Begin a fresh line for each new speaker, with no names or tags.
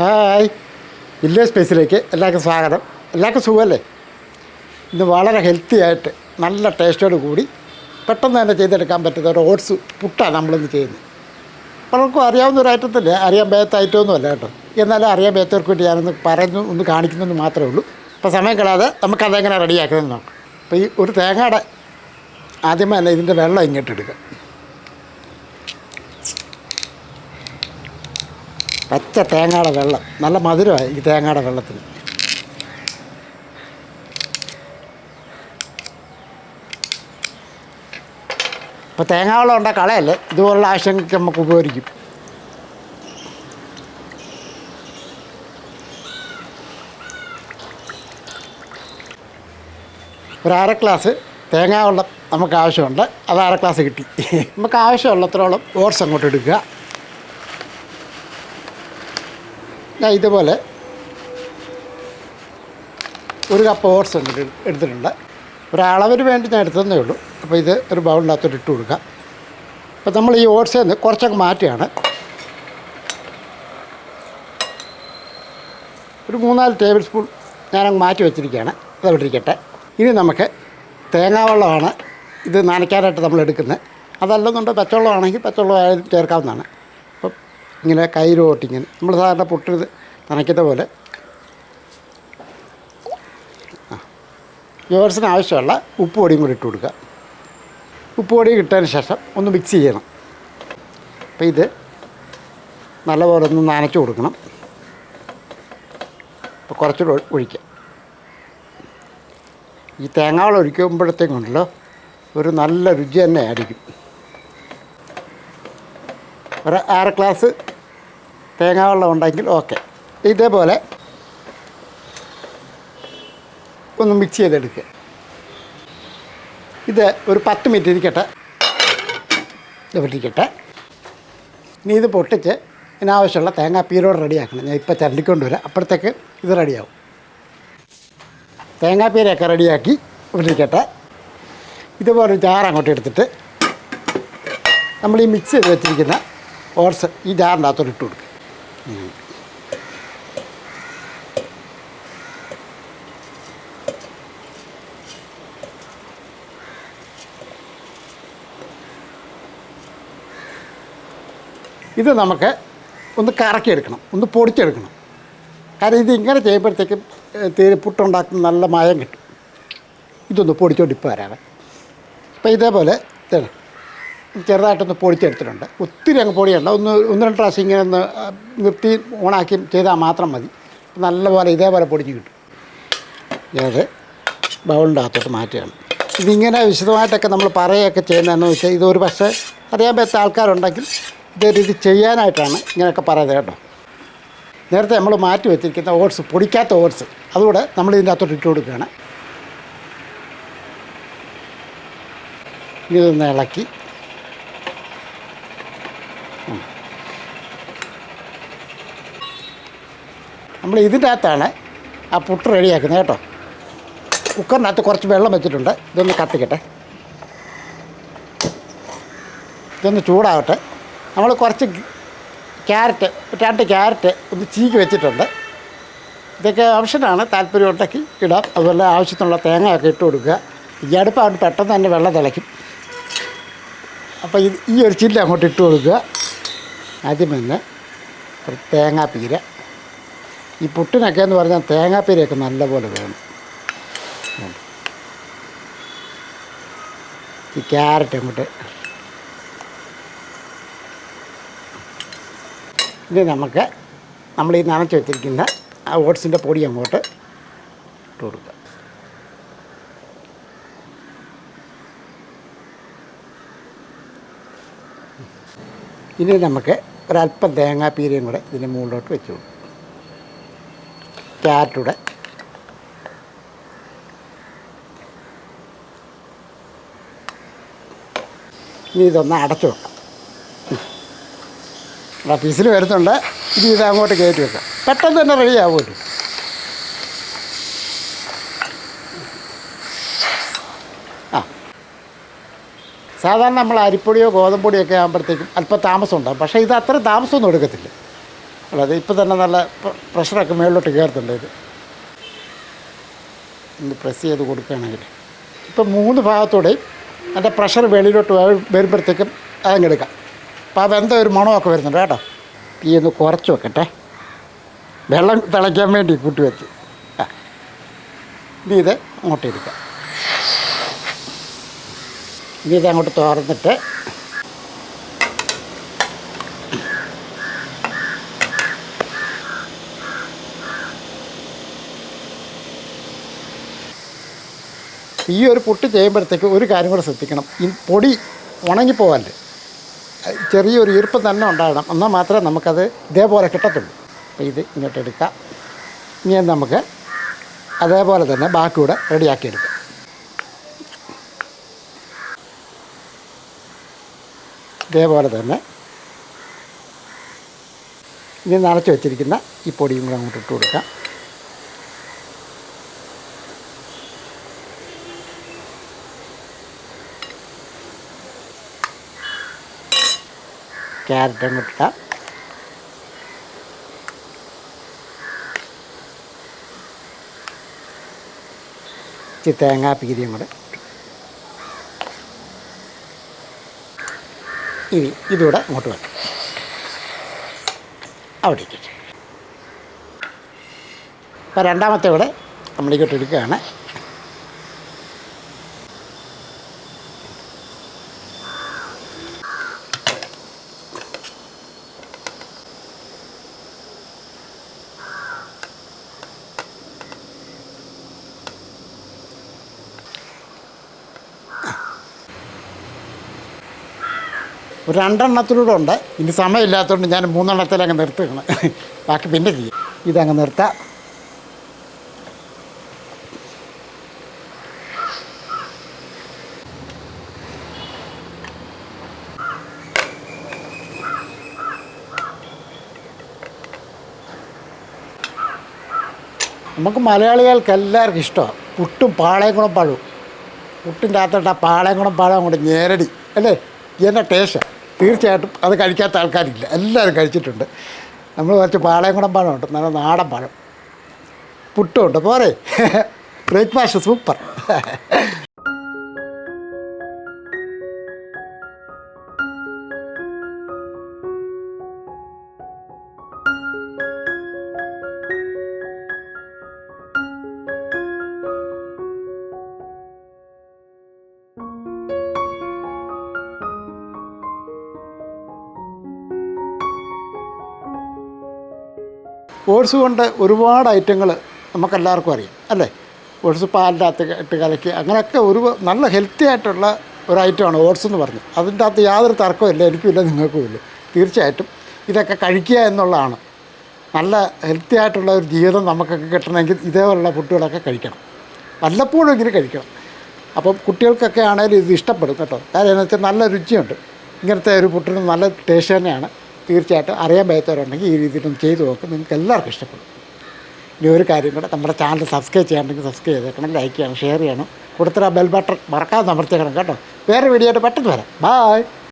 Hi. Village സ്പേസിലേക്ക്? എല്ലാവർക്കും സ്വാഗതം. എല്ലാവർക്കും സുഖമല്ലേ? ഇന്ന് വളരെ ഹെൽത്തി ആയിട്ട് നല്ല ടേസ്റ്റോട് കൂടി പെട്ടെന്ന് തന്നെ ചെയ്തെടുക്കാൻ പറ്റുന്ന ഒരു ഓട്സ് പുട്ടാണ് നമ്മളിന്ന് ചെയ്യുന്നത്. പലർക്കും അറിയാവുന്ന ഒരു ഐറ്റം തന്നെ. അറിയാൻ പേത്ത ഐറ്റമൊന്നുമല്ല കേട്ടോ. എന്നാലും അറിയാൻ പേത്തവർക്ക് വേണ്ടി ഞാനൊന്ന് പറയുന്നു ഒന്ന് കാണിക്കുന്നെന്ന് മാത്രമേ ഉള്ളൂ. അപ്പോൾ സമയം കളയാതെ നമുക്കതെങ്ങനെ റെഡിയാക്കുന്നത് നോക്കാം. അപ്പോൾ ഈ ഒരു തേങ്ങയുടെ ആദ്യമേ അല്ല ഇതിന്റെ വെള്ളം ഇങ്ങോട്ട് എടുക്കുക. പച്ച തേങ്ങയുടെ വെള്ളം. നല്ല മധുരമായി ഈ തേങ്ങയുടെ വെള്ളത്തിന്. ഇപ്പോൾ തേങ്ങാ വെള്ളം ഉണ്ടാ കളയല്ലേ? ഇതുപോലുള്ള ആവശ്യങ്ങൾക്ക് നമുക്ക് ഉപകരിക്കും. ഒരു അര ഗ്ലാസ് തേങ്ങാ വെള്ളം നമുക്ക് ആവശ്യമുണ്ട്. അത് അര ഗ്ലാസ് കിട്ടി. നമുക്ക് ആവശ്യമുള്ളത്രോളം ഓട്സ് അങ്ങോട്ട് എടുക്കുക ഞാൻ ഇതുപോലെ ഒരു കപ്പ് ഓട്സ് ഉണ്ട് എടുത്തിട്ടുണ്ട്. ഒരളവിന് വേണ്ടി ഞാൻ എടുത്തതേ ഉള്ളൂ. അപ്പോൾ ഇത് ഒരു ബൗളിനകത്തോട്ട് ഇട്ട് കൊടുക്കാം അപ്പോൾ നമ്മൾ ഈ ഓട്സിൽ നിന്ന് കുറച്ചൊക്കെ മാറ്റിയാണ് ഒരു മൂന്നാൽ ടേബിൾ സ്പൂൺ ഞാനങ്ങ് മാറ്റി വെച്ചിരിക്കുകയാണ്. അത് ഇട്ടിരിക്കട്ടെ ഇനി നമുക്ക് തേങ്ങാവെള്ളമാണ് ഇത് നനയ്ക്കാനായിട്ട് നമ്മൾ എടുക്കുന്നത്. അതല്ലെന്നുണ്ട് പച്ചവെള്ളമാണെങ്കിൽ പച്ചവെള്ളം ആയാലും ചേർക്കാവുന്നതാണ്. അപ്പം ഇങ്ങനെ കൈരോട്ടിങ്ങനെ നമ്മൾ സാധാരണ പുട്ട് ഇത് നനയ്ക്കുന്ന പോലെ. ആ. ആവശ്യമുള്ള ഉപ്പ് പൊടിയും കൂടി ഇട്ട് കൊടുക്കുക. ഉപ്പ് പൊടി ശേഷം ഒന്ന് മിക്സ് ചെയ്യണം. അപ്പോൾ ഇത് നല്ലപോലെ ഒന്ന് നനച്ച് കൊടുക്കണം. അപ്പോൾ കുറച്ചുകൂടെ ഒഴിക്കുക ഒഴിക്കാം. ഈ തേങ്ങാവളം ഒഴിക്കുമ്പോഴത്തേക്കുണ്ടല്ലോ ഒരു നല്ല രുചി തന്നെ ആയിരിക്കും. ഒരു അര ഗ്ലാസ് തേങ്ങാവെള്ളം ഉണ്ടെങ്കിൽ ഓക്കെ ഇതേപോലെ ഒന്ന് മിക്സ് ചെയ്തെടുക്കുക. ഇത് ഒരു പത്ത് മിനിറ്റ് ഇരിക്കട്ടെ. ഇരിക്കട്ടെ ഇനി ഇത് പൊട്ടിച്ച് ഇതിനാവശ്യമുള്ള തേങ്ങാ പീരോട് റെഡിയാക്കണം ഞാൻ ഇപ്പോൾ ചരണ്ടിക്കൊണ്ട് വരാം. അപ്പോഴത്തേക്ക് ഇത് റെഡിയാവും തേങ്ങാപ്പീരൊക്കെ റെഡിയാക്കി ഇരിക്കട്ടെ ഇതുപോലെ ജാർ അങ്ങോട്ട് എടുത്തിട്ട് നമ്മൾ ഈ മിക്സ് ചെയ്ത് വെച്ചിരിക്കുന്ന ഓട്സ് ഈ ജാറിന്റെ അകത്തോട്ട് ഇട്ട് കൊടുക്കുക. ഇത് നമുക്ക് ഒന്ന് കറക്കിയെടുക്കണം ഒന്ന് പൊടിച്ചെടുക്കണം. കാരണം ഇത് ഇങ്ങനെ ചെയ്യുമ്പോഴത്തേക്കും തീരെ പുട്ടുണ്ടാക്കുന്ന നല്ല മയം കിട്ടും. ഇതൊന്ന് പൊടിച്ചോണ്ട് ഇപ്പോൾ വരാവേ. അപ്പോൾ ഇതേപോലെ ചെറുതായിട്ടൊന്ന് പൊടിച്ചെടുത്തിട്ടുണ്ട്. ഒത്തിരി അങ്ങ് പൊടിയല്ല ഒന്ന് ഒന്ന് രണ്ട് പ്രാവശ്യം ഇങ്ങനെ ഒന്ന് നിർത്തി ഓണാക്കി ചെയ്താൽ മാത്രം മതി. നല്ലപോലെ ഇതേപോലെ പൊടിഞ്ഞ് കിട്ടും. ഞാനത് ബൗളിന്റെ അകത്തോട്ട് മാറ്റുകയാണ്. ഇതിങ്ങനെ വിശദമായിട്ടൊക്കെ നമ്മൾ പറയുകയൊക്കെ ചെയ്യുന്നതെന്ന് വെച്ചാൽ ഇതൊരു പക്ഷേ അറിയാൻ പറ്റാത്ത ആൾക്കാരുണ്ടെങ്കിൽ ഇതേ രീതി ചെയ്യാനായിട്ടാണ് ഇങ്ങനെയൊക്കെ പറയുന്നത് കേട്ടോ. നേരത്തെ നമ്മൾ മാറ്റി വെച്ചിരിക്കുന്ന ഓട്സ് പൊടിക്കാത്ത ഓട്സ് അതുകൂടെ നമ്മൾ ഇതിന്റെ അകത്തോട്ട് ഇട്ട് കൊടുക്കുകയാണ്. ഇതൊന്ന് ഇളക്കി. നമ്മൾ ഇതിന്റെ അകത്താണ് ആ പുട്ട് റെഡിയാക്കുന്നത് കേട്ടോ. കുക്കറിനകത്ത് കുറച്ച് വെള്ളം വെച്ചിട്ടുണ്ട്. ഇതൊന്ന് കത്തിക്കട്ടെ. ഇതൊന്ന് ചൂടാവട്ടെ. നമ്മൾ കുറച്ച് ക്യാരറ്റ് രണ്ട് ക്യാരറ്റ് ഒന്ന് ചീക്കി വെച്ചിട്ടുണ്ട്. ഇതൊക്കെ ഓപ്ഷനാണ് താല്പര്യം ഉണ്ടെങ്കിൽ ഇടാം. അതുപോലെ ആവശ്യത്തിനുള്ള തേങ്ങയൊക്കെ ഇട്ട് കൊടുക്കുക. ഈ അടുപ്പാണ് പെട്ടെന്ന് തന്നെ വെള്ളം തിളയ്ക്കും. അപ്പോൾ ഇത് ഈ ഒരു ചില്ല അങ്ങോട്ട് ഇട്ട് കൊടുക്കുക. ആദ്യം തന്നെ തേങ്ങാപ്പീര. ഈ പുട്ടിനൊക്കെ എന്ന് പറഞ്ഞാൽ തേങ്ങാപ്പീരയൊക്കെ നല്ലപോലെ വേണം. ഈ ക്യാരറ്റ് അങ്ങോട്ട് ഇനി നമുക്ക് നമ്മൾ ഈ നനച്ച് വെച്ചിരിക്കുന്ന ആ ഓട്സിന്റെ പൊടി അങ്ങോട്ട് ഇട്ട് കൊടുക്കുക. ഇനി നമുക്ക് ഒരല്പം തേങ്ങാപ്പീരയും കൂടെ ഇതിന്റെ മുകളിലോട്ട് വെച്ച് കൊടുക്കും. ക്യാരറ്റൂടെ ഇനി ഇതൊന്ന് അടച്ചു വെക്കാം. പീസിൽ വരുന്നുണ്ട്. ഇത് ഇത് അങ്ങോട്ട് കയറ്റി വെക്കാം. പെട്ടെന്ന് തന്നെ റെഡി ആവുമല്ലോ. ആ. സാധാരണ നമ്മൾ അരിപ്പൊടിയോ ഗോതമ്പൊടിയോ ഒക്കെ ആകുമ്പോഴത്തേക്കും അല്പം താമസം ഉണ്ടാകും പക്ഷേ ഇത് അത്ര താമസമൊന്നും എടുക്കത്തില്ല. അല്ലാതെ ഇപ്പം തന്നെ നല്ല പ്ര- പ്രഷറൊക്കെ മുകളിലോട്ട് കയറുന്നുണ്ട് ഇത്. ഒന്ന് പ്രസ് ചെയ്ത് കൊടുക്കുകയാണെങ്കിൽ. ഇപ്പം മൂന്ന് ഭാഗത്തൂടെയും അതിന്റെ പ്രഷർ വെളിയിലോട്ട് വരുമ്പോഴത്തേക്കും അതങ്ങെടുക്കാം അപ്പോൾ ആ വെന്ത ഒരു മണമൊക്കെ വരുന്നുണ്ട് കേട്ടോ. തീ ഒന്ന് കുറച്ച് വെക്കട്ടെ. വെള്ളം തിളയ്ക്കാൻ വേണ്ടി കൂട്ടി വെച്ച്. ഇനി ഇത് അങ്ങോട്ട് എടുക്കാം. ഇനി ഇത് അങ്ങോട്ട് തുറന്നിട്ട് ഈ ഒരു പുട്ട് ചെയ്യുമ്പോഴത്തേക്ക് ഒരു കാര്യം കൂടെ ശ്രദ്ധിക്കണം. ഈ പൊടി ഉണങ്ങിപ്പോകാണ്ട് ചെറിയൊരു ഈർപ്പം തന്നെ ഉണ്ടാകണം. എന്നാൽ മാത്രമേ നമുക്കത് ഇതേപോലെ കിട്ടത്തുള്ളൂ. അപ്പോൾ ഇത് ഇങ്ങോട്ട് എടുക്കാം. ഇനി നമുക്ക് അതേപോലെ തന്നെ ബാക്കി കൂടെ റെഡിയാക്കി എടുക്കാം ഇതേപോലെ തന്നെ ഇനി നനച്ച് വെച്ചിരിക്കുന്ന ഈ പൊടിയും കൂടെ അങ്ങോട്ട് ഇട്ട് കൊടുക്കാം. ക്യാരറ്റ് അങ്ങോട്ട് ഇട്ടാം. തേങ്ങാ പീരിയും കൂടെ. ഇനി ഇതുകൂടെ അങ്ങോട്ട് വേണം അവിടെ ഇരിക്കട്ടെ. അപ്പോൾ രണ്ടാമത്തെ ഇവിടെ നമ്മളിങ്ങോട്ട് എടുക്കുകയാണ്. ഒരു രണ്ടെണ്ണത്തിലൂടെ ഉണ്ട് ഇനി സമയമില്ലാത്തതുകൊണ്ട് ഞാൻ മൂന്നെണ്ണത്തിൽ അങ്ങ് നിർത്തുകയാണ്. ബാക്കി പിന്നെ ചെയ്യും. ഇതങ്ങ് നിർത്താം. നമുക്ക് മലയാളികൾക്ക് എല്ലാവർക്കും ഇഷ്ടമാണ്. പുട്ടും പാളയും കൂടെ പഴവും പുട്ടിന്റെ അകത്തോട്ട് ആ പാളയും കൂടെ പഴം അങ്ങോട്ട് ഞേരടി. അല്ലേ? എന്റെ ടേസ്റ്റ് തീർച്ചയായിട്ടും അത് കഴിക്കാത്ത ആൾക്കാരില്ല. എല്ലാവരും കഴിച്ചിട്ടുണ്ട്. നമ്മൾ കുറച്ച് പാളയം കൂടെ പഴമുണ്ട്. നല്ല നാടൻ പഴം. പുട്ടുമുണ്ട്. പോരെ. ബ്രേക്ക്ഫാസ്റ്റ് സൂപ്പർ ഓട്സ് കൊണ്ട് ഒരുപാട് ഐറ്റങ്ങൾ നമുക്കെല്ലാവർക്കും അറിയാം അല്ലേ? ഓട്സ് അകത്ത് ഇട്ട് കലക്കി അങ്ങനെയൊക്കെ ഒരു നല്ല ഹെൽത്തി ആയിട്ടുള്ള ഒരു ഐറ്റമാണ് ഓട്സ് എന്ന് പറഞ്ഞു. അതിന്റെ അകത്ത് യാതൊരു തർക്കമില്ല എനിക്കുമില്ല നിങ്ങൾക്കുമില്ല തീർച്ചയായിട്ടും ഇതൊക്കെ കഴിക്കുക എന്നുള്ളതാണ്. നല്ല ഹെൽത്തി ആയിട്ടുള്ള ഒരു ജീവിതം നമുക്കൊക്കെ കിട്ടണമെങ്കിൽ ഇതേപോലുള്ള ഫുഡുകളൊക്കെ കഴിക്കണം. വല്ലപ്പോഴും ഇങ്ങനെ കഴിക്കണം. അപ്പം കുട്ടികൾക്കൊക്കെ ആണെങ്കിലും ഇത് ഇഷ്ടപ്പെടും കേട്ടോ. കാര്യം എന്ന് വെച്ചാൽ നല്ല രുചിയുണ്ട്. ഇങ്ങനത്തെ ഒരു പുട്ടിന് നല്ല ടേസ്റ്റ് തന്നെയാണ്. തീർച്ചയായിട്ടും അറിയാൻ പറ്റാത്തവരുണ്ടെങ്കിൽ ഈ രീതിയിലൊന്ന് ചെയ്തു നോക്കും. നിങ്ങൾക്ക് എല്ലാവർക്കും ഇഷ്ടപ്പെടും. ഇനി ഒരു കാര്യം കൂടെ നമ്മുടെ ചാനൽ സബ്സ്ക്രൈബ് ചെയ്യാണ്ടെങ്കിൽ സബ്സ്ക്രൈബ് ചെയ്തേക്കണം ലൈക്ക് ചെയ്യണം ഷെയർ ചെയ്യണം. കൊടുത്തിട്ട് ആ ബെൽ ബട്ടൺ മറക്കാതെ അമർത്തിക്കണം കേട്ടോ. വേറെ വീഡിയോ ആയിട്ട് പെട്ടെന്ന് വരാം. ബായ്